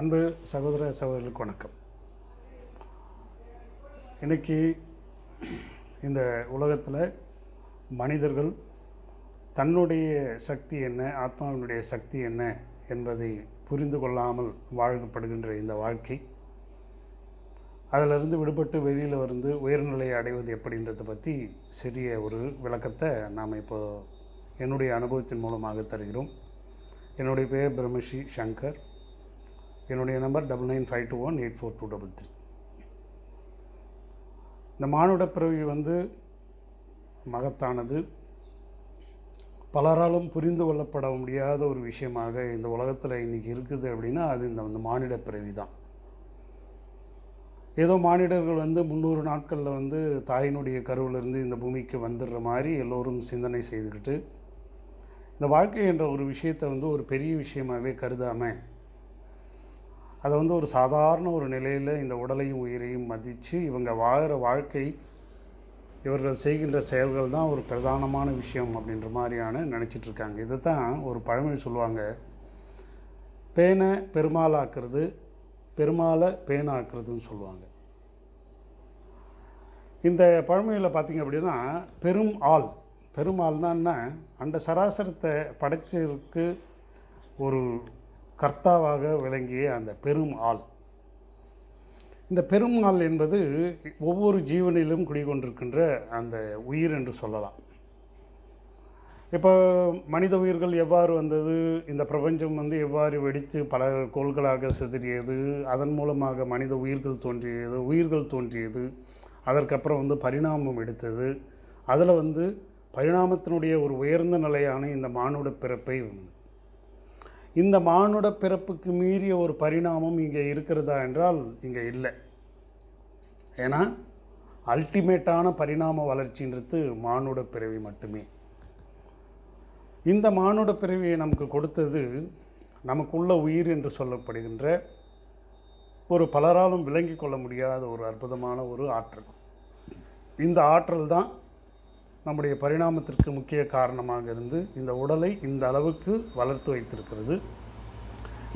அன்பு சகோதர சகோதரர்களுக்கு வணக்கம். இன்னைக்கு இந்த உலகத்தில் மனிதர்கள் தன்னுடைய சக்தி என்ன ஆத்மாவினுடைய சக்தி என்ன என்பதை புரிந்து கொள்ளாமல் வாழ்க்கப்படுகின்ற இந்த வாழ்க்கை. அதிலிருந்து விடுபட்டு வெளியில் வந்து உயர்நிலையை அடைவது எப்படின்றத பற்றி சிறிய ஒரு விளக்கத்தை நாம் இப்போ என்னுடைய அனுபவத்தின் மூலமாக தருகிறோம். என்னுடைய பெயர் பிரம்மஸ்ரீ சங்கர். என்னுடைய number double nine five two one eight four two double three. இந்த மானுட பிறவி வந்து மகத்தானது. பலராலும் புரிந்து கொள்ளப்பட முடியாத ஒரு விஷயமாக இந்த உலகத்தில் இன்றைக்கி இருக்குது அப்படின்னா அது இந்த வந்து மானிட பிறவி தான் ஏதோ மானிடர்கள் வந்து முந்நூறு நாட்களில் வந்து தாயினுடைய கருவிலிருந்து இந்த பூமிக்கு வந்துடுற மாதிரி எல்லோரும் சிந்தனை செய்துக்கிட்டு இந்த வாழ்க்கை என்ற ஒரு விஷயத்தை வந்து ஒரு பெரிய விஷயமாகவே கருதாமல் அதை வந்து ஒரு சாதாரண ஒரு நிலையில் இந்த உடலையும் உயிரையும் மதித்து இவங்க வாழ்கிற வாழ்க்கை இவர்கள் செய்கின்ற செயல்கள் தான் ஒரு பிரதானமான விஷயம் அப்படின்ற மாதிரியான நினச்சிட்ருக்காங்க இதை தான் ஒரு பழமொழி சொல்லுவாங்க. பேனை பெருமாளாக்குறது பெருமாளை பேனாக்குறதுன்னு சொல்லுவாங்க. இந்த பழமொழியில் பார்த்தீங்க அப்படின்னா பெரும் ஆள். பெருமாள்னா என்ன? அந்த சராசரத்தை படைச்சதுக்கு ஒரு கர்த்தாவாக விளங்கிய அந்த பெரும் ஆள். இந்த பெரும் ஆள் என்பது ஒவ்வொரு ஜீவனிலும் குடிகொண்டிருக்கின்ற அந்த உயிர் என்று சொல்லலாம். இப்போ மனித உயிர்கள் எவ்வாறு வந்தது? இந்த பிரபஞ்சம் வந்து எவ்வாறு வெடித்து பல கோள்களாக சிதறியது? அதன் மூலமாக மனித உயிர்கள் தோன்றியது உயிர்கள் தோன்றியது. அதற்கப்புறம் வந்து பரிணாமம் எடுத்தது. அதில் வந்து பரிணாமத்தினுடைய ஒரு உயர்ந்த நிலையான இந்த மானுட பிறப்பை இந்த மானுட பிறப்புக்கு மீறிய ஒரு பரிணாமம் இங்கே இருக்கிறதா என்றால் இங்கே இல்லை. ஏன்னா அல்டிமேட்டான பரிணாம வளர்ச்சின்றது மானுட பிறவி மட்டுமே. இந்த மானுட பிறவியை நமக்கு கொடுத்தது நமக்குள்ள உயிர் என்று சொல்லப்படுகின்ற ஒரு பலராலும் விளங்கி கொள்ள முடியாத ஒரு அற்புதமான ஒரு ஆற்றல். இந்த ஆற்றல் தான் நம்முடைய பரிணாமத்திற்கு முக்கிய காரணமாக இருந்து இந்த உடலை இந்த அளவுக்கு வளர்த்து வைத்திருக்கிறது.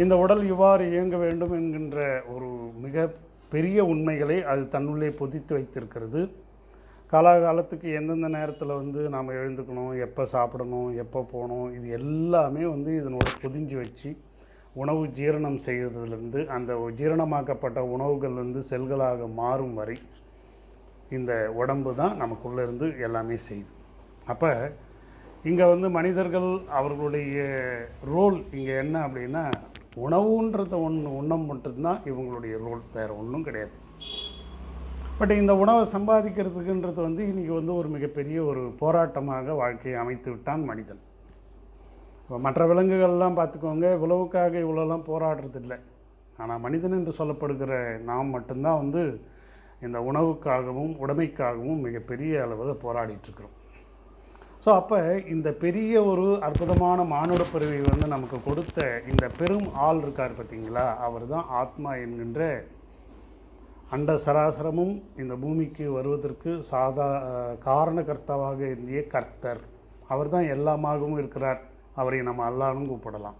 இந்த உடல் இவ்வாறு இயங்க வேண்டும் என்கின்ற ஒரு மிக பெரிய உண்மைகளை அது தன்னுள்ளே பொதித்து வைத்திருக்கிறது. காலாகாலத்துக்கு எந்தெந்த நேரத்தில் வந்து நாம் எழுந்துக்கணும் எப்போ சாப்பிடணும் எப்போ போகணும் இது எல்லாமே வந்து இதனோட பொதிஞ்சு வச்சு உணவு ஜீரணம் செய்கிறதுலேருந்து அந்த ஜீரணமாக்கப்பட்ட உணவுகள் வந்து செல்களாக மாறும் வரை இந்த உடம்பு தான் நமக்குள்ளே இருந்து எல்லாமே செய்யுது. அப்போ இங்கே வந்து மனிதர்கள் அவர்களுடைய ரோல் இங்கே என்ன அப்படின்னா உணவுன்றத ஒன்று உண்ணம் மட்டும்தான் இவங்களுடைய ரோல் வேறு ஒன்றும் கிடையாது. பட் இந்த உணவை சம்பாதிக்கிறதுக்குன்றது வந்து இன்றைக்கி வந்து ஒரு மிகப்பெரிய ஒரு போராட்டமாக வாழ்க்கையை அமைத்து விட்டான் மனிதன். இப்போ மற்ற விலங்குகள்லாம் பார்த்துக்கோங்க உழவுக்காக இவ்வளோலாம் போராடுறதில்லை. ஆனால் மனிதன் என்று சொல்லப்படுகிற நாம் மட்டும்தான் வந்து இந்த உணவுக்காகவும் உடைமைக்காகவும் மிகப்பெரிய அளவில் போராடிட்டுருக்குறோம். ஸோ அப்போ இந்த பெரிய ஒரு அற்புதமான மானுட பிறவி வந்து நமக்கு கொடுத்த இந்த பெரும் ஆள் இருக்கார் பார்த்தீங்களா அவர் தான் ஆத்மா என்கின்ற அண்ட சராசரமும் இந்த பூமிக்கு வருவதற்கு சாதா காரணகர்த்தாவாக இருந்திய கர்த்தர். அவர் தான் எல்லாமாகவும் இருக்கிறார். அவரை நம்ம அல்லான்னு கூப்பிடலாம்.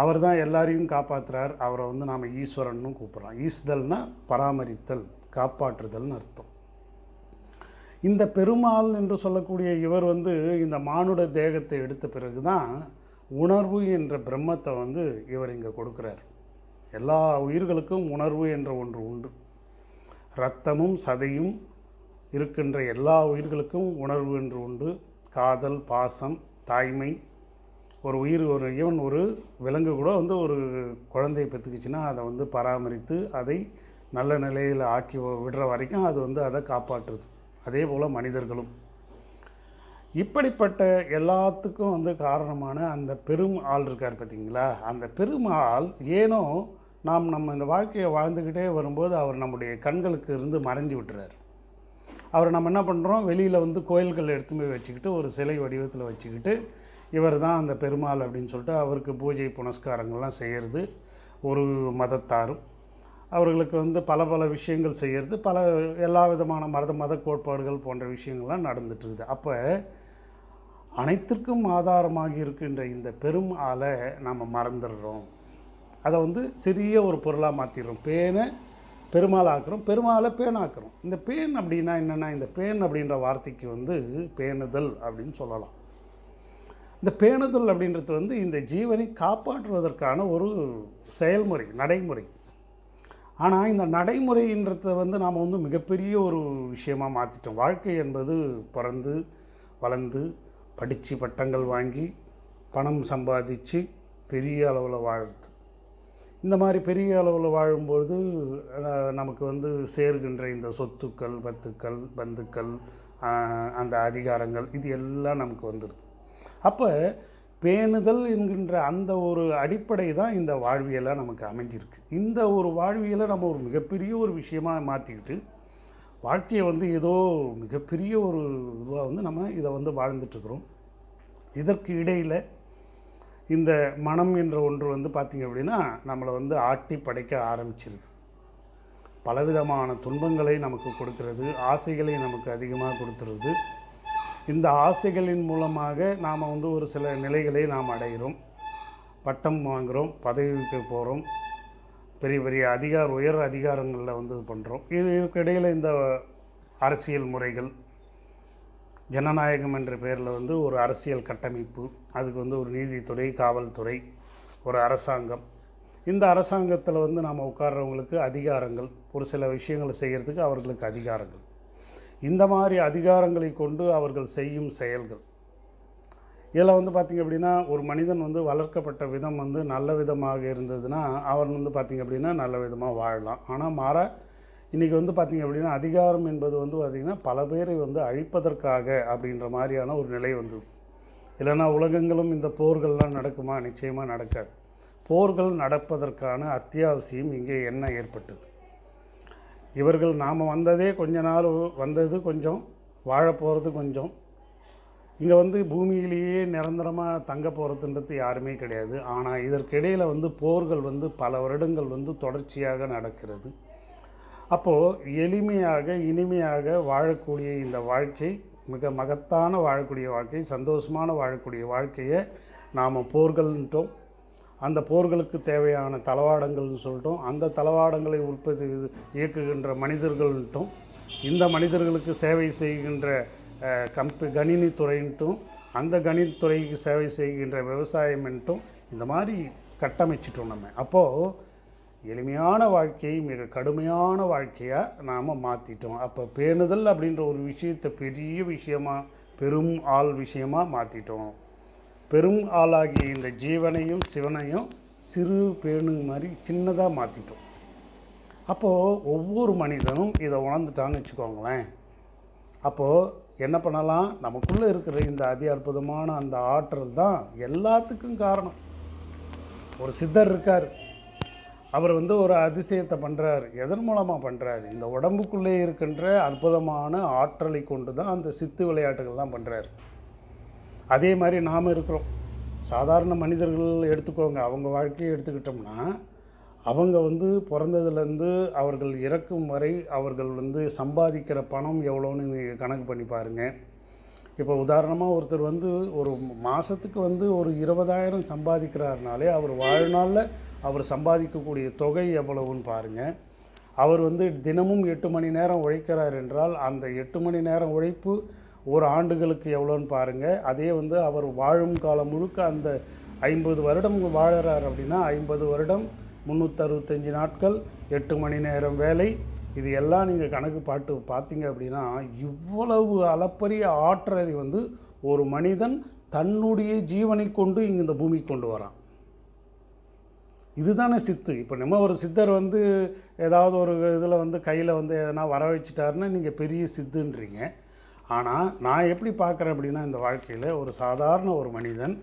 அவர் தான் எல்லாரையும் காப்பாற்றுறார் அவரை வந்து நாம் ஈஸ்வரனும் கூப்பிட்றோம். ஈஸ்தல்னா பராமரித்தல் காப்பாற்றுதல்னு அர்த்தம். இந்த பெருமாள் என்று சொல்லக்கூடிய இவர் வந்து இந்த மானுட தேகத்தை எடுத்த பிறகு தான் உணர்வு என்ற பிரம்மத்தை வந்து இவர் இங்கே கொடுக்குறார். எல்லா உயிர்களுக்கும் உணர்வு என்ற ஒன்று உண்டு. இரத்தமும் சதையும் இருக்கின்ற எல்லா உயிர்களுக்கும் உணர்வு என்று உண்டு. காதல் பாசம் தாய்மை ஒரு உயிர் ஒரு ஈவன் ஒரு விலங்கு கூட வந்து ஒரு குழந்தையை பெற்றுக்குச்சுன்னா அதை வந்து பராமரித்து அதை நல்ல நிலையில் ஆக்கி விடுற வரைக்கும் அது வந்து அதை காப்பாற்றுது. அதே போல் மனிதர்களும். இப்படிப்பட்ட எல்லாத்துக்கும் வந்து காரணமான அந்த பெரும் ஆள் இருக்கார் பார்த்தீங்களா அந்த பெரும் ஆள் ஏனோ நாம் நம்ம இந்த வாழ்க்கையை வாழ்ந்துக்கிட்டே வரும்போது அவர் நம்முடைய கண்களுக்கு இருந்து மறைஞ்சு விட்டுறார். அவர் நம்ம என்ன பண்ணுறோம் வெளியில் வந்து கோயில்கள் எடுத்து போய் வச்சுக்கிட்டு ஒரு சிலை வடிவத்தில் வச்சுக்கிட்டு இவர் தான் அந்த பெருமாள் அப்படின்னு சொல்லிட்டு அவருக்கு பூஜை புனஸ்காரங்கள்லாம் செய்கிறது ஒரு மதத்தாரும். அவர்களுக்கு வந்து பல பல விஷயங்கள் செய்கிறது பல எல்லா விதமான மத மத கோட்பாடுகள் போன்ற விஷயங்கள்லாம் நடந்துட்டுருக்குது. அப்போ அனைத்திற்கும் ஆதாரமாகி இருக்கின்ற இந்த பெரும் ஆளை நம்ம மறந்துடுறோம். அதை வந்து சிறிய ஒரு பொருளாக மாற்றிடுறோம் பேனை பெருமாள் ஆக்குறோம் பெருமாளை பேனாக்குறோம் இந்த பேன் அப்படின்னா என்னென்னா இந்த பேன் அப்படின்ற வார்த்தைக்கு வந்து பேணுதல் அப்படின்னு சொல்லலாம். இந்த பேணுதல் அப்படின்றது வந்து இந்த ஜீவனை காப்பாற்றுவதற்கான ஒரு செயல்முறை நடைமுறை. ஆனால் இந்த நடைமுறைன்றதை வந்து நாம் வந்து மிகப்பெரிய ஒரு விஷயமா மாற்றிட்டோம் வாழ்க்கை என்பது பிறந்து வளர்ந்து படித்து பட்டங்கள் வாங்கி பணம் சம்பாதிச்சு பெரிய அளவில் வாழுது இந்த மாதிரி பெரிய அளவில் வாழும்பொழுது நமக்கு வந்து சேர்கின்ற இந்த சொத்துக்கள் பத்துக்கள் பந்துக்கள் அந்த அதிகாரங்கள் இது எல்லாம் நமக்கு வந்துடுது அப்போ பேணுதல் என்கின்ற அந்த ஒரு அடிப்படை தான் இந்த வாழ்வியலாக நமக்கு அமைஞ்சிருக்கு. இந்த ஒரு வாழ்வியலை நம்ம ஒரு மிகப்பெரிய ஒரு விஷயமா மாற்றிக்கிட்டு வாழ்க்கையை வந்து ஏதோ மிகப்பெரிய ஒரு இதுவாக வந்து நம்ம இதை வந்து வாழ்ந்துட்டுருக்குறோம். இதற்கு இடையில் இந்த மனம் என்ற ஒன்று வந்து பார்த்திங்க அப்படின்னா நம்மளை வந்து ஆட்டி படைக்க ஆரம்பிச்சிருது. பலவிதமான துன்பங்களை நமக்கு கொடுக்கறது ஆசைகளை நமக்கு அதிகமாக கொடுத்துருது. இந்த ஆசைகளின் மூலமாக நாம் வந்து ஒரு சில நிலைகளை நாம் அடைகிறோம். பட்டம் வாங்குகிறோம் பதவிக்கு போகிறோம் பெரிய பெரிய அதிகார உயர் அதிகாரங்களில் வந்து இது பண்ணுறோம் இது இதுக்கு இடையில் இந்த அரசியல் முறைகள் ஜனநாயகம் என்ற பெயரில் வந்து ஒரு அரசியல் கட்டமைப்பு அதுக்கு வந்து ஒரு நீதித்துறை காவல்துறை ஒரு அரசாங்கம். இந்த அரசாங்கத்தில் வந்து நாம் உட்கார்றவங்களுக்கு அதிகாரங்கள் ஒரு சில விஷயங்களை செய்கிறதுக்கு அவர்களுக்கு அதிகாரங்கள். இந்த மாதிரி அதிகாரங்களை கொண்டு அவர்கள் செய்யும் செயல்கள். இதில் வந்து பார்த்திங்க அப்படின்னா ஒரு மனிதன் வந்து வளர்க்கப்பட்ட விதம் வந்து நல்ல விதமாக இருந்ததுன்னா அவன் வந்து பார்த்திங்க அப்படின்னா நல்ல விதமாக வாழலாம். ஆனால் மாற இன்றைக்கி வந்து பார்த்திங்க அப்படின்னா அதிகாரம் என்பது வந்து பார்த்திங்கன்னா பல பேரை வந்து அழிப்பதற்காக அப்படின்ற மாதிரியான ஒரு நிலை வந்து இல்லைன்னா உலகங்களும் இந்த போர்கள்லாம் நடக்குமா? நிச்சயமாக நடக்காது. போர்கள் நடப்பதற்கான அத்தியாவசியம் இங்கே என்ன ஏற்பட்டது? இவர்கள் நாம் வந்ததே கொஞ்ச நாள் வந்தது கொஞ்சம் வாழ போகிறது கொஞ்சம். இங்கே வந்து பூமியிலேயே நிரந்தரமாக தங்க போகிறதுன்றது யாருமே கிடையாது. ஆனால் இதற்கிடையில் வந்து போர்கள் வந்து பல வருடங்கள் வந்து தொடர்ச்சியாக நடக்கிறது. அப்போது எளிமையாக இனிமையாக வாழக்கூடிய இந்த வாழ்க்கை மிக மகத்தான வாழக்கூடிய வாழ்க்கை சந்தோஷமான வாழக்கூடிய வாழ்க்கையை நாம் போர்கள்ன்ட்டோம். அந்த போர்களுக்கு தேவையான தளவாடங்கள்னு சொல்லிட்டோம். அந்த தளவாடங்களை உற்பத்தி இயக்குகின்ற மனிதர்கள்ட்டும் இந்த மனிதர்களுக்கு சேவை செய்கின்ற அஹ், கம்பி கணினி துறைன்ட்டும் அந்த கணினித்துறைக்கு சேவை செய்கின்ற விவசாயம்ன்ட்டும் இந்த மாதிரி கட்டமைச்சிட்டோம் நம்ம. அப்போது எளிமையான வாழ்க்கையை மிக கடுமையான வாழ்க்கையாக நாம் மாற்றிட்டோம் அப்போ பேணுதல் அப்படின்ற ஒரு விஷயத்தை பெரிய விஷயமா பெரும் ஆள் விஷயமாக மாற்றிட்டோம் பெரும் ஆளாகிய இந்த ஜீவனையும் சிவனையும் சிறு பேணு மாதிரி சின்னதாக மாற்றிட்டோம் அப்போது ஒவ்வொரு மனிதனும் இதை உணர்ந்துட்டான்னு வச்சுக்கோங்களேன். அப்போது என்ன பண்ணலாம்? நமக்குள்ளே இருக்கிற இந்த அதி அற்புதமான அந்த ஆற்றல் தான் எல்லாத்துக்கும் காரணம். ஒரு சித்தர் இருக்கார். அவர் வந்து ஒரு அதிசயத்தை பண்ணுறார் எதன் மூலமாக பண்ணுறாரு இந்த உடம்புக்குள்ளே இருக்கின்ற அற்புதமான ஆற்றலை கொண்டு தான் அந்த சித்து விளையாட்டுகள்லாம் பண்ணுறாரு அதே மாதிரி நாம் இருக்கிறோம். சாதாரண மனிதர்கள் எடுத்துக்கோங்க. அவங்க வாழ்க்கையை எடுத்துக்கிட்டோம்னா அவங்க வந்து பிறந்ததுலேருந்து அவர்கள் இறக்கும் வரை அவர்கள் வந்து சம்பாதிக்கிற பணம் எவ்வளோன்னு நீங்கள் கணக்கு பண்ணி பாருங்கள் இப்போ உதாரணமாக ஒருத்தர் வந்து ஒரு மாதத்துக்கு வந்து ஒரு இருபதாயிரம் சம்பாதிக்கிறாருனாலே அவர் வாழ்நாளில் அவர் சம்பாதிக்கக்கூடிய தொகை எவ்வளவுன்னு பாருங்கள் அவர் வந்து தினமும் எட்டு மணி நேரம் உழைக்கிறார் என்றால் அந்த எட்டு மணி நேரம் உழைப்பு ஒரு ஆண்டுகளுக்கு எவ்வளோன்னு பாருங்கள் அதே வந்து அவர் வாழும் காலம் முழுக்க அந்த ஐம்பது வருடம் வாழறார் அப்படின்னா ஐம்பது வருடம் முந்நூற்றறுபத்தஞ்சு நாட்கள் எட்டு மணி நேரம் வேலை. இது எல்லாம் நீங்கள் கணக்கு பாட்டு பார்த்தீங்க அப்படின்னா இவ்வளவு அளப்பரிய ஆற்றலை வந்து ஒரு மனிதன் தன்னுடைய ஜீவனை கொண்டு இங்கே இந்த பூமிக்கு கொண்டு வரான். இதுதானே சித்து. இப்போ நம்ம ஒரு சித்தர் வந்து ஏதாவது ஒரு இதில் வந்து கையில் வந்து எதனா வர வச்சுட்டாருன்னா நீங்கள் பெரிய சித்துன்றீங்க. ஆனால் நான் எப்படி பார்க்குறேன் அப்படின்னா இந்த வாழ்க்கையில் ஒரு சாதாரண ஒரு மனிதன்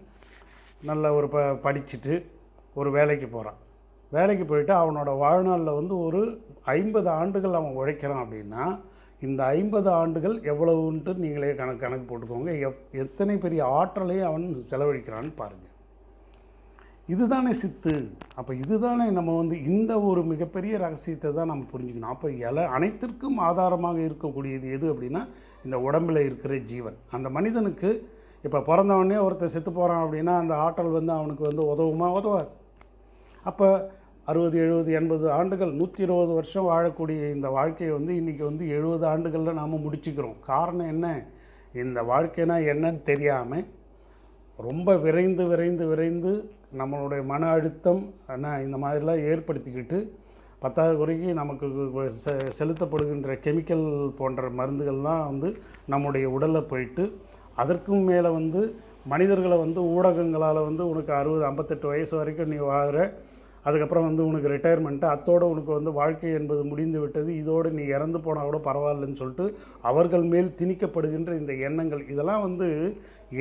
நல்ல ஒரு ப படிச்சுட்டு ஒரு வேலைக்கு போகிறான் வேலைக்கு போயிட்டு அவனோட வாழ்நாளில் வந்து ஒரு ஐம்பது ஆண்டுகள் அவன் உழைக்கிறான் அப்படின்னா இந்த ஐம்பது ஆண்டுகள் எவ்வளவுன்ட்டு நீங்களே கணக்கு கணக்கு போட்டுக்கோங்க. எப் எத்தனை பெரிய ஆற்றலையும் அவன் செலவழிக்கிறான்னு பாருங்கள் இதுதானே சித்து. அப்போ இதுதானே நம்ம வந்து இந்த ஒரு மிகப்பெரிய ரகசியத்தை தான் நம்ம புரிஞ்சுக்கணும். அப்போ எல அனைத்திற்கும் ஆதாரமாக இருக்கக்கூடியது எது அப்படின்னா இந்த உடம்பில் இருக்கிற ஜீவன். அந்த மனிதனுக்கு இப்போ பிறந்தவொடனே ஒருத்தன் செத்து போகிறான் அப்படின்னா அந்த ஆற்றல் வந்து அவனுக்கு வந்து உதவுமா? உதவாது. அப்போ அறுபது எழுபது எண்பது ஆண்டுகள் நூற்றி இருபது வருஷம் வாழக்கூடிய இந்த வாழ்க்கையை வந்து இன்றைக்கி வந்து எழுபது ஆண்டுகளில் நாம் முடிச்சுக்கிறோம். காரணம் என்ன? இந்த வாழ்க்கைனா என்னன்னு தெரியாமல் ரொம்ப விரைந்து விரைந்து விரைந்து நம்மளுடைய மன அழுத்தம் என்ன இந்த மாதிரிலாம் ஏற்படுத்திக்கிட்டு பத்தாவது குறைக்கு நமக்கு செ செலுத்தப்படுகின்ற கெமிக்கல் போன்ற மருந்துகள்லாம் வந்து நம்முடைய உடலில் போயிட்டு அதற்கும் மேலே வந்து மனிதர்களை வந்து ஊடகங்களால் வந்து உனக்கு அறுபது ஐம்பத்தெட்டு வயசு வரைக்கும் நீ வாழ்கிற அதுக்கப்புறம் வந்து உனக்கு ரிட்டையர்மெண்ட்டு அத்தோடு உனக்கு வந்து வாழ்க்கை என்பது முடிந்து விட்டது இதோடு நீ இறந்து போனால் கூட பரவாயில்லன்னு சொல்லிட்டு அவர்கள் மேல் திணிக்கப்படுகின்ற இந்த எண்ணங்கள் இதெல்லாம் வந்து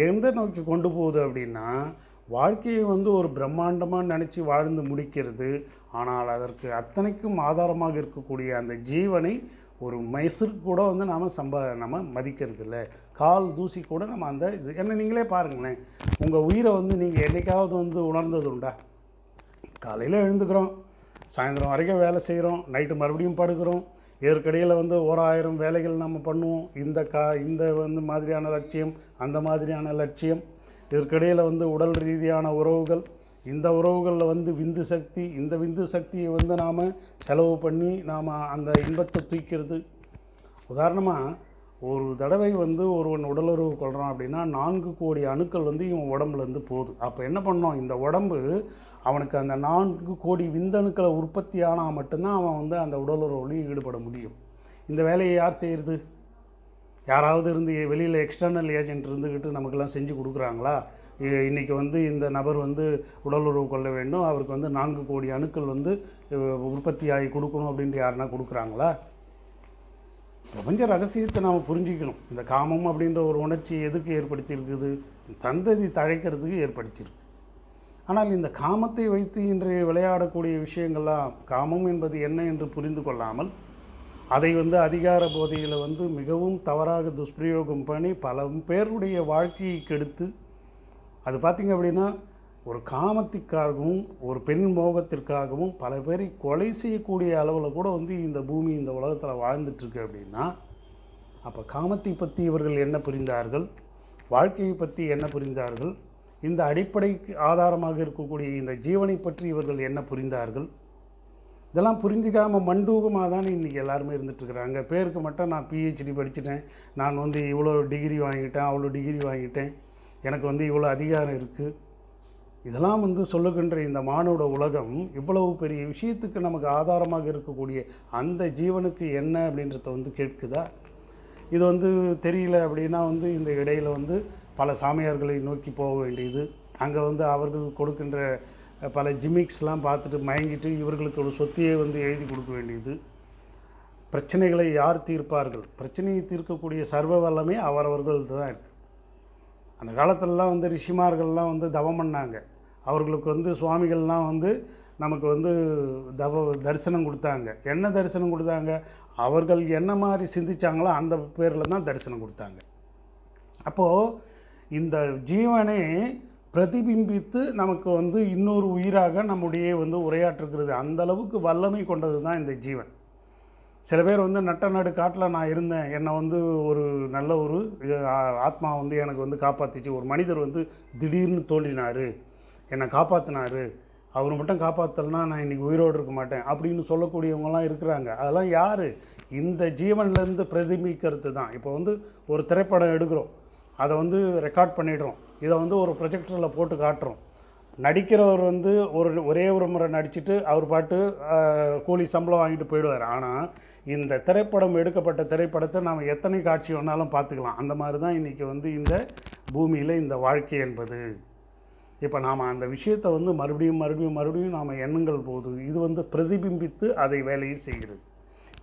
எந்த நோக்கி கொண்டு போகுது அப்படின்னா வாழ்க்கையை வந்து ஒரு பிரம்மாண்டமாக நினச்சி வாழ்ந்து முடிக்கிறது. ஆனால் அதற்கு அத்தனைக்கும் ஆதாரமாக இருக்கக்கூடிய அந்த ஜீவனை ஒரு மைசூர் கூட வந்து நாம் சம்பா நம்ம மதிக்கிறது இல்லை கால் தூசி கூட நம்ம அந்த இது என்ன நீங்களே பாருங்களேன். உங்கள் உயிரை வந்து நீங்கள் என்றைக்காவது வந்து உணர்ந்தது உண்டா காலையில் எழுந்துக்கிறோம் சாயந்தரம் வரைக்கும் வேலை செய்கிறோம் நைட்டு மறுபடியும் படுக்கிறோம். இதற்கிடையில் வந்து ஓராயிரம் வேலைகள் நம்ம பண்ணுவோம். இந்த கா இந்த வந்து மாதிரியான லட்சியம் அந்த மாதிரியான லட்சியம். இதற்கிடையில் வந்து உடல் ரீதியான உறவுகள் இந்த உறவுகளில் வந்து விந்து சக்தி இந்த விந்து சக்தியை வந்து நாம் செலவு பண்ணி நாம் அந்த இன்பத்தை தூக்கிறது. உதாரணமாக ஒரு தடவை வந்து ஒருவன் உடலுறவு கொள்கிறான் அப்படின்னா நான்கு கோடி அணுக்கள் வந்து இவன் உடம்புலேருந்து போகுது. அப்போ என்ன பண்ணோம்? இந்த உடம்பு அவனுக்கு அந்த நான்கு கோடி விந்தணுக்களை உற்பத்தி ஆனால் மட்டும்தான் அவன் வந்து அந்த உடலுறவுலையும் ஈடுபட முடியும். இந்த வேலையை யார் செய்கிறது யாராவது இருந்து வெளியில் எக்ஸ்டர்னல் ஏஜென்ட் இருந்துக்கிட்டு நமக்கெல்லாம் செஞ்சு கொடுக்குறாங்களா? இன்றைக்கி வந்து இந்த நபர் வந்து உடலுறவு கொள்ள வேண்டும். அவருக்கு வந்து நான்கு கோடி அணுக்கள் வந்து உற்பத்தி ஆகி கொடுக்கணும் அப்படின்ட்டு யாருன்னா கொடுக்குறாங்களா? பிரபஞ்ச ரகசியத்தை நாம் புரிஞ்சிக்கணும். இந்த காமம் அப்படின்ற ஒரு உணர்ச்சி எதுக்கு ஏற்படுத்தியிருக்குது? சந்ததி தழைக்கிறதுக்கு ஏற்படுத்தியிருக்கு. ஆனால் இந்த காமத்தை வைத்து இன்று விளையாடக்கூடிய விஷயங்கள்லாம் காமம் என்பது என்ன என்று புரிந்து கொள்ளாமல் அதை வந்து அதிகார போதையில் வந்து மிகவும் தவறாக துஷ்பிரயோகம் பண்ணி பல பேருடைய வாழ்க்கையை கெடுத்து அது பார்த்திங்க அப்படின்னா ஒரு காமத்திற்காகவும் ஒரு பெண் மோகத்திற்காகவும் பல பேரை கொலை செய்யக்கூடிய அளவில் கூட வந்து இந்த பூமி இந்த உலகத்தில் வாழ்ந்துட்டுருக்கு அப்படின்னா அப்போ காமத்தை பற்றி இவர்கள் என்ன புரிந்தார்கள்? வாழ்க்கையை பற்றி என்ன புரிந்தார்கள்? இந்த அடிப்படைக்கு ஆதாரமாக இருக்கக்கூடிய இந்த ஜீவனை பற்றி இவர்கள் என்ன புரிந்தார்கள்? இதெல்லாம் புரிஞ்சிக்காமல் மண்டூகமாக தானே இன்றைக்கி எல்லாருமே இருந்துகிட்ருக்குறாங்க பேருக்கு மட்டும் நான் பிஹெச்டி படிச்சிட்டேன். நான் வந்து இவ்வளோ டிகிரி வாங்கிட்டேன் அவ்வளோ டிகிரி வாங்கிட்டேன். எனக்கு வந்து இவ்வளோ அதிகாரம் இருக்குது இதெல்லாம் வந்து சொல்லுகின்ற இந்த மானோட உலகம் இவ்வளவு பெரிய விஷயத்துக்கு நமக்கு ஆதாரமாக இருக்கக்கூடிய அந்த ஜீவனுக்கு என்ன அப்படின்றத வந்து கேட்குதா? இது வந்து தெரியல அப்படின்னா வந்து இந்த இடையில் வந்து பல சாமியார்களை நோக்கி போக வேண்டியது. அங்கே வந்து அவர்கள் கொடுக்கின்ற பல ஜிமிக்ஸ்லாம் பார்த்துட்டு மயங்கிட்டு இவர்களுக்கு ஒரு சொத்தையே வந்து எழுதி கொடுக்க வேண்டியது. பிரச்சனைகளை யார் தீர்ப்பார்கள்? பிரச்சனையை தீர்க்கக்கூடிய சர்வ வல்லமே அவரவர்கள் தான் இருக்குது அந்த காலத்துலலாம் வந்து ரிஷிமார்கள்லாம் வந்து தவம் பண்ணாங்க. அவர்களுக்கு வந்து சுவாமிகள்லாம் வந்து நமக்கு வந்து தவ தரிசனம் கொடுத்தாங்க. என்ன தரிசனம் கொடுத்தாங்க? அவர்கள் என்ன மாதிரி சிந்திச்சாங்களோ அந்த பேரில் தான் தரிசனம் கொடுத்தாங்க. அப்போது இந்த ஜீவனே பிரதிபிம்பித்து நமக்கு வந்து இன்னொரு உயிராக நம்முடைய வந்து உரையாற்றுகிறது. அந்த அளவுக்கு வல்லமை கொண்டது தான் இந்த ஜீவன். சில பேர் வந்து நட்ட நாடு காட்டில் நான் இருந்தேன். என்னை வந்து ஒரு நல்ல ஒரு ஆத்மா வந்து எனக்கு வந்து காப்பாற்றிச்சு ஒரு மனிதர் வந்து திடீர்னு தோன்றினார். என்னை காப்பாற்றினார் அவர் மட்டும் காப்பாற்றலனா நான் இன்றைக்கி உயிரோடு இருக்க மாட்டேன். அப்படின்னு சொல்லக்கூடியவங்கலாம் இருக்கிறாங்க. அதெல்லாம் யார்? இந்த ஜீவன்லேருந்து பிரதிபிக்கிறது தான் இப்போ வந்து ஒரு திரைப்படம் எடுக்கிறோம். அதை வந்து ரெக்கார்ட் பண்ணிடுறோம். இதை வந்து ஒரு ப்ரொஜெக்டரில் போட்டு காட்டுறோம். நடிக்கிறவர் வந்து ஒரு ஒரே ஒரு முறை நடிச்சுட்டு அவர் பாட்டு கூலி சம்பளம் வாங்கிட்டு போயிடுவார். ஆனால் இந்த திரைப்படம் எடுக்கப்பட்ட திரைப்படத்தை நாம் எத்தனை காட்சி வேணாலும் பார்த்துக்கலாம். அந்த மாதிரி தான் இன்றைக்கி வந்து இந்த பூமியில் இந்த வாழ்க்கை என்பது. இப்போ நாம் அந்த விஷயத்தை வந்து மறுபடியும் மறுபடியும் மறுபடியும் நாம் எண்ணங்கள் போகுது இது வந்து பிரதிபிம்பித்து அதை வேலையை செய்கிறது.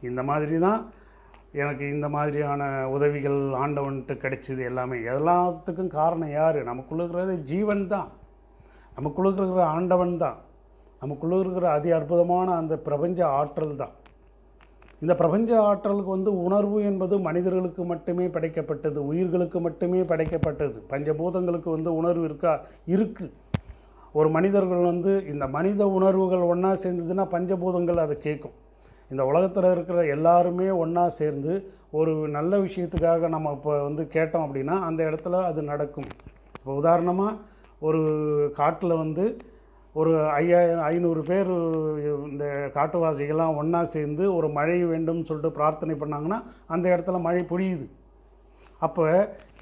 இந்த மாதிரி தான் எனக்கு இந்த மாதிரியான உதவிகள் ஆண்டவன்ட்டு கிடைச்சிது எல்லாமே. எல்லாத்துக்கும் காரணம் யார்? நமக்குள்ளே இருக்கிற ஜீவன் தான். நமக்குள்ளே இருக்கிற ஆண்டவன் தான். நமக்குள்ளே இருக்கிற அதி அற்புதமான அந்த பிரபஞ்ச ஆற்றல் தான். இந்த பிரபஞ்ச ஆற்றலுக்கு வந்து உணர்வு என்பது மனிதர்களுக்கு மட்டுமே படைக்கப்பட்டது உயிர்களுக்கு மட்டுமே படைக்கப்பட்டது. பஞ்சபூதங்களுக்கு வந்து உணர்வு இருக்கா? இருக்குது ஒரு மனிதர்கள் வந்து இந்த மனித உணர்வுகள் ஒன்றா சேர்ந்ததுன்னா பஞ்சபூதங்கள் அதை கேட்கும் இந்த உலகத்தில் இருக்கிற எல்லாருமே ஒன்றா சேர்ந்து ஒரு நல்ல விஷயத்துக்காக நம்ம இப்போ வந்து கேட்டோம் அப்படின்னா அந்த இடத்துல அது நடக்கும். இப்போ உதாரணமாக ஒரு காட்டில் வந்து ஒரு ஐயாயிரம் ஐநூறு பேர் இந்த காட்டுவாசிகள்லாம் ஒன்றா சேர்ந்து ஒரு மழை வேண்டும்னு சொல்லிட்டு பிரார்த்தனை பண்ணாங்கன்னா அந்த இடத்துல மழை பொழியுது. அப்போ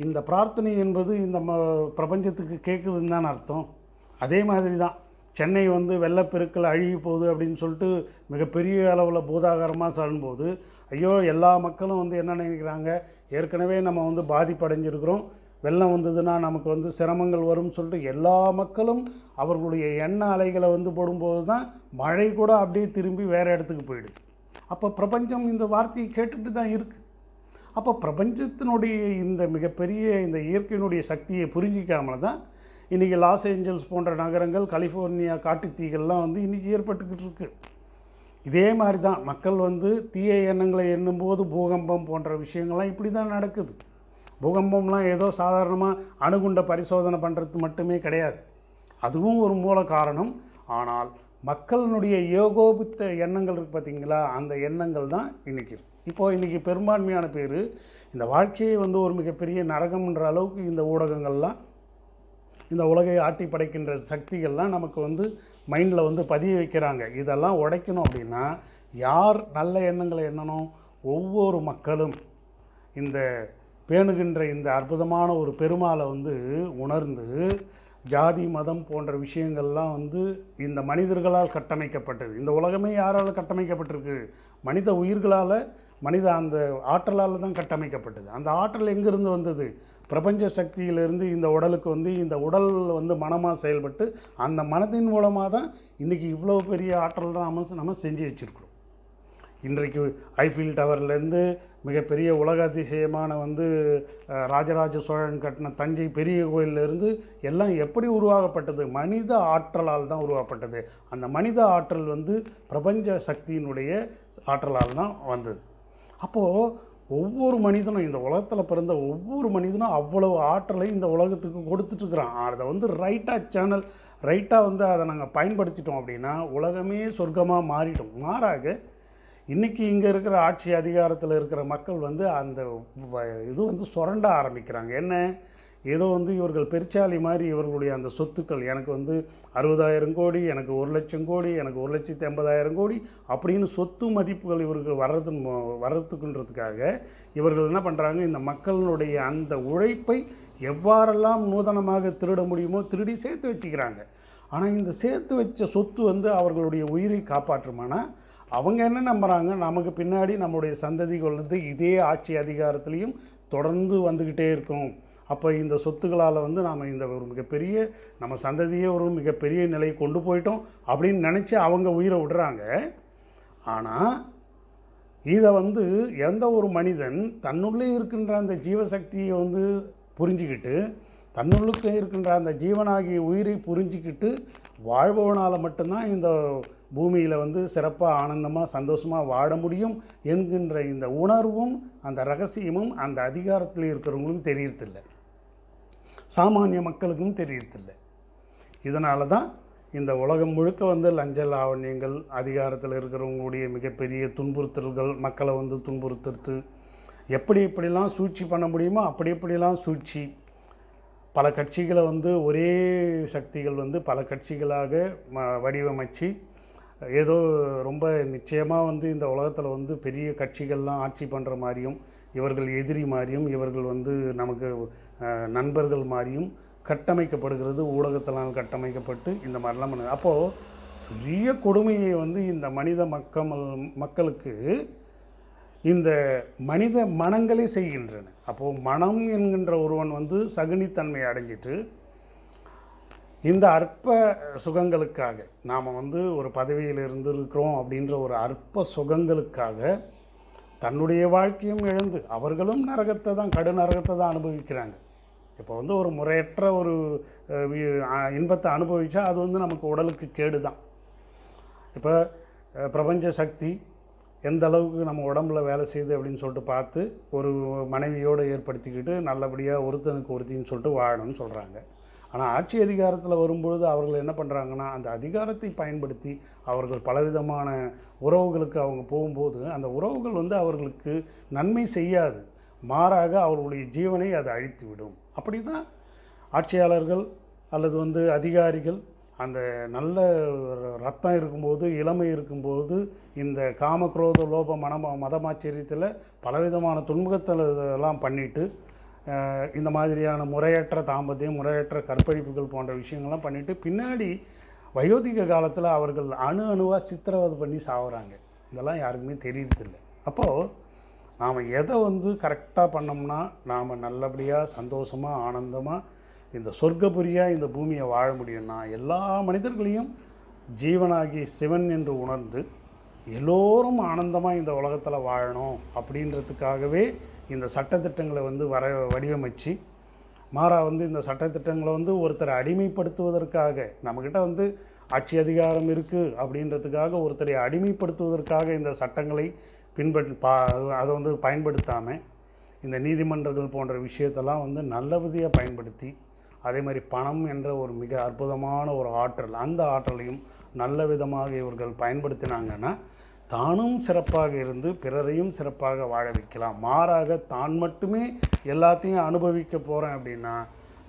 இந்த பிரார்த்தனை என்பது இந்த ம பிரபஞ்சத்துக்கு கேட்குதுன்னு தான் அர்த்தம். அதே மாதிரி தான் சென்னை வந்து வெள்ளப்பெருக்கில் அழுகி போகுது அப்படின்னு சொல்லிட்டு மிகப்பெரிய அளவில் பூதாகரமாக சொல்லும்போது ஐயோ எல்லா மக்களும் வந்து என்ன நினைக்கிறாங்க? ஏற்கனவே நம்ம வந்து பாதிப்படைஞ்சிருக்கிறோம். வெள்ளம் வந்ததுன்னா நமக்கு வந்து சிரமங்கள் வரும்னு சொல்லிட்டு எல்லா மக்களும் அவர்களுடைய எண்ண அலைகளை வந்து போடும்போது தான் மழை கூட அப்படியே திரும்பி வேறு இடத்துக்கு போயிடுது. அப்போ பிரபஞ்சம் இந்த வார்த்தையை கேட்டுட்டு தான் இருக்குது அப்போ பிரபஞ்சத்தினுடைய இந்த மிகப்பெரிய இந்த இயற்கையினுடைய சக்தியை புரிஞ்சிக்காமல் தான் இன்றைக்கி லாஸ் ஏஞ்சல்ஸ் போன்ற நகரங்கள் கலிஃபோர்னியா காட்டுத்தீகள்லாம் வந்து இன்றைக்கி ஏற்பட்டுக்கிட்டு இருக்குது இதே மாதிரி தான் மக்கள் வந்து தீய எண்ணங்களை எண்ணும்போது பூகம்பம் போன்ற விஷயங்கள்லாம் இப்படி தான் நடக்குது. பூகம்பம்லாம் ஏதோ சாதாரணமாக அணுகுண்ட பரிசோதனை பண்ணுறது மட்டுமே கிடையாது. அதுவும் ஒரு மூல காரணம். ஆனால் மக்களினுடைய ஏகோபித்த எண்ணங்கள் இருக்குது பார்த்தீங்களா அந்த எண்ணங்கள் தான் இன்றைக்கி இப்போது இன்றைக்கி பெரும்பான்மையான பேர் இந்த வாழ்க்கையை வந்து ஒரு மிகப்பெரிய நரகம்ன்ற அளவுக்கு இந்த ஊடகங்கள்லாம் இந்த உலகை ஆட்டி படைக்கின்ற சக்திகள்லாம் நமக்கு வந்து மைண்டில் வந்து பதிய வைக்கிறாங்க. இதெல்லாம் உடைக்கணும் அப்படின்னா யார் நல்ல எண்ணங்களை எண்ணணும்? ஒவ்வொரு மக்களும். இந்த பேணுகின்ற இந்த அற்புதமான ஒரு பெருமாளை வந்து உணர்ந்து ஜாதி மதம் போன்ற விஷயங்கள்லாம் வந்து இந்த மனிதர்களால் கட்டமைக்கப்பட்டது. இந்த உலகமே யாரால் கட்டமைக்கப்பட்டிருக்கு? மனித உயிர்களால் மனித அந்த ஆற்றலால் தான் கட்டமைக்கப்பட்டது. அந்த ஆற்றல் எங்கிருந்து வந்தது? பிரபஞ்ச சக்தியிலிருந்து இந்த உடலுக்கு வந்து இந்த உடல் வந்து மனமாக செயல்பட்டு அந்த மனத்தின் மூலமாக தான் இன்றைக்கி இவ்வளோ பெரிய ஆற்றல் தான் நம்ம நம்ம செஞ்சு வச்சுருக்குறோம். இன்றைக்கு ஐஃபில் டவர்லேருந்து மிகப்பெரிய உலக அதிசயமான வந்து ராஜராஜ சோழன் கட்டின தஞ்சை பெரிய கோயிலிருந்து எல்லாம் எப்படி உருவாக்கப்பட்டது மனித ஆற்றலால் தான் உருவாக்கப்பட்டது அந்த மனித ஆற்றல் வந்து பிரபஞ்ச சக்தியினுடைய ஆற்றலால் தான் வந்தது. அப்போது ஒவ்வொரு மனிதனும் இந்த உலகத்தில் பிறந்த ஒவ்வொரு மனிதனும் அவ்வளவு ஆற்றலை இந்த உலகத்துக்கு கொடுத்துட்ருக்குறான் அதை வந்து ரைட்டாக சேனல் ரைட்டாக வந்து அதை நாங்கள் பயன்படுத்திட்டோம் அப்படின்னா உலகமே சொர்க்கமாக மாறிட்டோம் மாறாக இன்றைக்கி இங்கே இருக்கிற ஆட்சி அதிகாரத்தில் இருக்கிற மக்கள் வந்து அந்த வ- இது வந்து சுரண்ட ஆரம்பிக்கிறாங்க. என்ன? ஏதோ வந்து இவர்கள் பெருச்சாலி மாதிரி இவர்களுடைய அந்த சொத்துக்கள் எனக்கு வந்து அறுபதாயிரம் கோடி எனக்கு ஒரு லட்சம் கோடி எனக்கு ஒரு லட்சத்தி ஐம்பதாயிரம் கோடி அப்படின்னு சொத்து மதிப்புகள் இவருக்கு வர்றது வர்றதுக்குன்றதுக்காக இவர்கள் என்ன பண்ணுறாங்க இந்த மக்களினுடைய அந்த உழைப்பை எவ்வாறெல்லாம் நூதனமாக திருட முடியுமோ திருடி சேர்த்து வச்சுக்கிறாங்க. ஆனால் இந்த சேர்த்து வச்ச சொத்து வந்து அவர்களுடைய உயிரை காப்பாற்றுமானா? அவங்க என்ன நம்புகிறாங்க நமக்கு பின்னாடி நம்முடைய சந்ததிகள் வந்து இதே ஆட்சி அதிகாரத்துலேயும் தொடர்ந்து வந்துக்கிட்டே இருக்கும். அப்போ இந்த சொத்துக்களால் வந்து நாம் இந்த ஒரு மிகப்பெரிய நம்ம சந்ததியே ஒரு மிகப்பெரிய நிலையை கொண்டு போயிட்டோம் அப்படின்னு நினச்சி அவங்க உயிரை விடுறாங்க. ஆனால் இதை வந்து எந்த ஒரு மனிதன் தன்னுள்ளே இருக்கின்ற அந்த ஜீவசக்தியை வந்து புரிஞ்சுக்கிட்டு தன்னுள்ளுக்கு இருக்கின்ற அந்த ஜீவனாகிய உயிரை புரிஞ்சுக்கிட்டு வாழ்பவனால் மட்டும்தான் இந்த பூமியில் வந்து சிறப்பாக ஆனந்தமாக சந்தோஷமாக வாழ முடியும் என்கின்ற இந்த உணர்வும் அந்த ரகசியமும் அந்த அதிகாரத்தில் இருக்கிறவங்களுக்கும் தெரியறதில்லை. சாமானிய மக்களுக்கும் தெரியறதில்லை. இதனால தான் இந்த உலகம் முழுக்க வந்து லஞ்ச லாவண்யங்கள் அதிகாரத்தில் இருக்கிறவங்களுடைய மிகப்பெரிய துன்புறுத்தல்கள் மக்களை வந்து துன்புறுத்துறது. எப்படி எப்படிலாம் சூழ்ச்சி பண்ண முடியுமோ அப்படி இப்படிலாம் சூழ்ச்சி. பல கட்சிகளை வந்து ஒரே சக்திகள் வந்து பல கட்சிகளாக ம வடிவமைச்சு ஏதோ ரொம்ப நிச்சயமாக வந்து இந்த உலகத்தில் வந்து பெரிய கட்சிகள்லாம் ஆட்சி பண்ணுற மாதிரியும் இவர்கள் எதிரி மாதிரியும் இவர்கள் வந்து நமக்கு நண்பர்கள் மாதிரியும் கட்டமைக்கப்படுகிறது. ஊடகத்தினால் கட்டமைக்கப்பட்டு இந்த மாதிரிலாம் பண்ணுது. அப்போது பெரிய கொடுமையை வந்து இந்த மனித மக்கள் மக்களுக்கு இந்த மனித மனங்களே செய்கின்றன. அப்போது மனம் என்கின்ற ஒருவன் வந்து சகுனித்தன்மை அடைஞ்சிட்டு இந்த அற்ப சுகங்களுக்காக நாம் வந்து ஒரு பதவியில் இருந்திருக்கிறோம் அப்படின்ற ஒரு அற்ப சுகங்களுக்காக தன்னுடைய வாழ்க்கையும் இழந்து அவர்களும் நரகத்தை தான் கடு நரகத்தை தான் அனுபவிக்கிறாங்க. இப்போ வந்து ஒரு முறையற்ற ஒரு இன்பத்தை அனுபவித்தா அது வந்து நமக்கு உடலுக்கு கேடு தான். இப்போ பிரபஞ்ச சக்தி எந்த அளவுக்கு நம்ம உடம்புல வேலை செய்யுது அப்படின்னு சொல்லிட்டு பார்த்து ஒரு மனைவியோடு ஏற்படுத்திக்கிட்டு நல்லபடியாக ஒருத்தனுக்கு ஒருத்தின்னு சொல்லிட்டு வாழணும்னு சொல்கிறாங்க ஆனால் ஆட்சி அதிகாரத்தில் வரும்பொழுது அவர்கள் என்ன பண்ணுறாங்கன்னா அந்த அதிகாரத்தை பயன்படுத்தி அவர்கள் பலவிதமான உறவுகளுக்கு அவங்க போகும்போது அந்த உறவுகள் வந்து அவர்களுக்கு நன்மை செய்யாது. மாறாக அவர்களுடைய ஜீவனை அது அழித்து விடும் அப்படி தான் ஆட்சியாளர்கள் அல்லது வந்து அதிகாரிகள் அந்த நல்ல ரத்தம் இருக்கும்போது இளமை இருக்கும்போது இந்த காமக்ரோத லோப மன மதமாச்சரியத்தில் பலவிதமான துன்பத்தில் எல்லாம் பண்ணிவிட்டு இந்த மாதிரியான முறையற்ற தாம்பத்தியம் முறையற்ற கற்பழிப்புகள் போன்ற விஷயங்கள்லாம் பண்ணிட்டு பின்னாடி வயோதிக காலத்தில் அவர்கள் அணு அணுவாக சித்திரவதை பண்ணி சாகுறாங்க இதெல்லாம் யாருக்குமே தெரியறதில்லை. அப்போது நாம் எதை வந்து கரெக்டாக பண்ணோம்னா நாம் நல்லபடியாக சந்தோஷமாக ஆனந்தமாக இந்த சொர்க்கபுரியாக இந்த பூமியை வாழ முடியும்னா எல்லா மனிதர்களையும் ஜீவனாகி சிவன் என்று உணர்ந்து எல்லோரும் ஆனந்தமாக இந்த உலகத்தில் வாழணும் அப்படின்றதுக்காகவே இந்த சட்டத்திட்டங்களை வந்து வர வடிவமைச்சு மாறா வந்து இந்த சட்டத்திட்டங்களை வந்து ஒருத்தரை அடிமைப்படுத்துவதற்காக நம்மக்கிட்ட வந்து ஆட்சி அதிகாரம் இருக்குது அப்படின்றதுக்காக ஒருத்தரை அடிமைப்படுத்துவதற்காக இந்த சட்டங்களை பின்பற்றி பா அதை வந்து பயன்படுத்தாமல் இந்த நீதிமன்றங்கள் போன்ற விஷயத்தெல்லாம் வந்து நல்லபடியாக பயன்படுத்தி அதே மாதிரி பணம் என்ற ஒரு மிக அற்புதமான ஒரு ஆற்றல் அந்த ஆற்றலையும் நல்ல விதமாக இவர்கள் பயன்படுத்தினாங்கன்னா தானும் சிறப்பாக இருந்து பிறரையும் சிறப்பாக வாழ வைக்கலாம். மாறாக தான் மட்டுமே எல்லாத்தையும் அனுபவிக்க போகிறேன் அப்படின்னா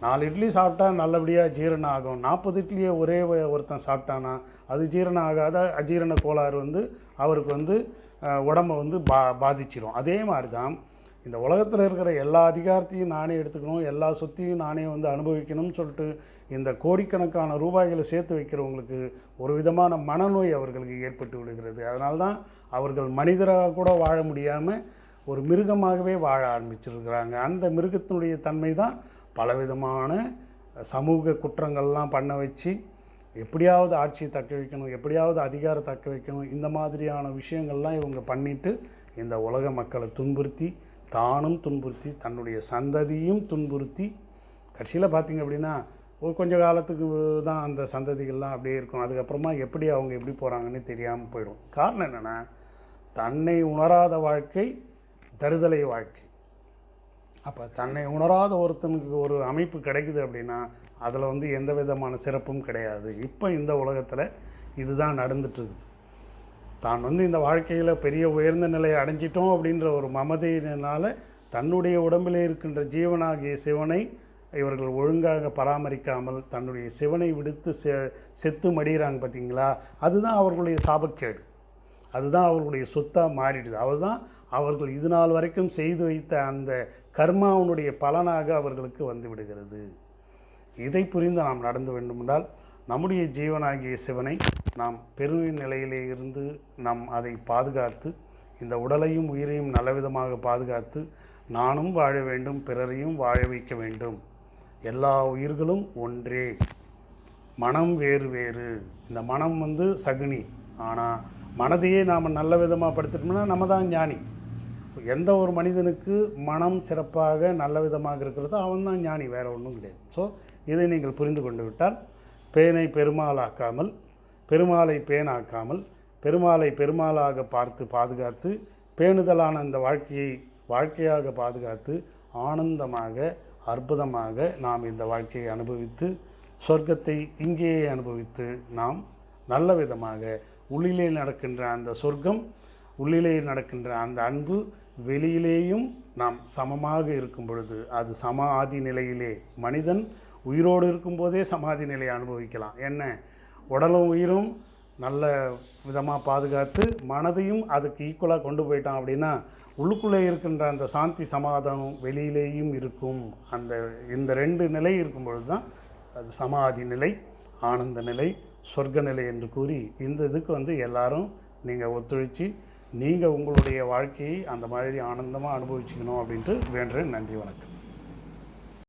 நாலு இட்லி சாப்பிட்டா நல்லபடியாக ஜீரணம் ஆகும். நாற்பது இட்லியை ஒரே ஒருத்தன் சாப்பிட்டானா அது ஜீரணம் ஆகாத அஜீரண கோளாறு வந்து அவருக்கு வந்து உடம்பை வந்து பா பாதிச்சிடும் அதே மாதிரி தான் இந்த உலகத்தில் இருக்கிற எல்லா அதிகாரத்தையும் நானே எடுத்துக்கணும் எல்லா சொத்தையும் நானே வந்து அனுபவிக்கணும்னு சொல்லிட்டு இந்த கோடிக்கணக்கான ரூபாய்களை சேர்த்து வைக்கிறவங்களுக்கு ஒரு விதமான மனநோய் அவர்களுக்கு ஏற்பட்டு விடுகிறது. அதனால தான் அவர்கள் மனிதராக கூட வாழ முடியாமல் ஒரு மிருகமாகவே வாழ ஆரம்பிச்சிருக்கிறாங்க. அந்த மிருகத்தினுடைய தன்மை தான் பலவிதமான சமூக குற்றங்கள்லாம் பண்ண வச்சு எப்படியாவது ஆட்சியை தக்க வைக்கணும் எப்படியாவது அதிகாரம் தக்க வைக்கணும் இந்த மாதிரியான விஷயங்கள்லாம் இவங்க பண்ணிட்டு இந்த உலக மக்களை துன்புறுத்தி தானும் துன்புறுத்தி தன்னுடைய சந்ததியும் துன்புறுத்தி கட்சியில் பார்த்திங்க அப்படின்னா ஒரு கொஞ்சம் காலத்துக்கு தான் அந்த சந்ததிகள்லாம் அப்படியே இருக்கும். அதுக்கப்புறமா எப்படி அவங்க எப்படி போகிறாங்கன்னு தெரியாமல் போயிடும் காரணம் என்னென்னா தன்னை உணராத வாழ்க்கை தருதலை வாழ்க்கை. அப்போ தன்னை உணராத ஒருத்தனுக்கு ஒரு அமைப்பு கிடைக்குது அப்படின்னா அதில் வந்து எந்த விதமான சிறப்பும் கிடையாது. இப்போ இந்த உலகத்தில் இதுதான் நடந்துட்டுருக்குது தான் வந்து இந்த வாழ்க்கையில் பெரிய உயர்ந்த நிலையை அடைஞ்சிட்டோம் அப்படின்ற ஒரு மமதையினால் தன்னுடைய உடம்பிலே இருக்கின்ற ஜீவனாகிய சிவனை இவர்கள் ஒழுங்காக பராமரிக்காமல் தன்னுடைய சிவனை விடுத்து செ செத்து மடிகிறாங்க பார்த்தீங்களா? அதுதான் அவர்களுடைய சாபக்கேடு. அதுதான் அவர்களுடைய சொத்தாக மாறிடுது. அதுதான் அவர்கள் இது நாள் வரைக்கும் செய்து வைத்த அந்த கர்மாவனுடைய பலனாக அவர்களுக்கு வந்து விடுகிறது. இதை புரிந்து நாம் நடந்து வேண்டுமென்றால் நம்முடைய ஜீவனாகிய சிவனை நாம் பெருமை நிலையிலே இருந்து நாம் அதை பாதுகாத்து இந்த உடலையும் உயிரையும் நல்லவிதமாக பாதுகாத்து நானும் வாழ வேண்டும் பிறரையும் வாழ வைக்க வேண்டும். எல்லா உயிர்களும் ஒன்றே. மனம் வேறு வேறு. இந்த மனம் வந்து சகுனி. ஆனால் மனதையே நாம் நல்ல விதமாக படுத்திட்டோம்னா நம்ம தான் ஞானி. எந்த ஒரு மனிதனுக்கு மனம் சிறப்பாக நல்ல விதமாக இருக்கிறதோ அவன் தான் ஞானி வேறு ஒன்றும் கிடையாது. ஸோ இதை நீங்கள் புரிந்து கொண்டு விட்டால் பேனை பெருமாளாக்காமல் பெருமாளை பேனாக்காமல் பெருமாளை பெருமாளாக பார்த்து பாதுகாத்து பேணுதலான இந்த வாழ்க்கையை வாழ்க்கையாக பாதுகாத்து ஆனந்தமாக அற்புதமாக நாம் இந்த வாழ்க்கையை அனுபவித்து சொர்க்கத்தை இங்கேயே அனுபவித்து நாம் நல்ல விதமாக உள்ளிலே நடக்கின்ற அந்த சொர்க்கம் உள்ளிலே நடக்கின்ற அந்த அன்பு வெளியிலேயும் நாம் சமமாக இருக்கும் பொழுது அது சம ஆதி நிலையிலே மனிதன் உயிரோடு இருக்கும்போதே சமாதி நிலையை அனுபவிக்கலாம். என்ன? உடலும் உயிரும் நல்ல விதமாக பாதுகாத்து மனதையும் அதுக்கு ஈக்குவலாக கொண்டு போயிட்டான் அப்படின்னா உள்ளுக்குள்ளே இருக்கின்ற அந்த சாந்தி சமாதானம் வெளியிலேயும் இருக்கும். அந்த இந்த ரெண்டு நிலை இருக்கும் பொழுது தான் அது சமாதி நிலை ஆனந்த நிலை சொர்க்க நிலை என்று கூறி இந்த இதுக்கு வந்து எல்லாரும் நீங்கள் ஒத்துழைச்சி நீங்கள் உங்களுடைய வாழ்க்கையை அந்த மாதிரி ஆனந்தமாக அனுபவிச்சுக்கணும் அப்படின்ட்டு வேண்டுறேன் நன்றி வணக்கம்.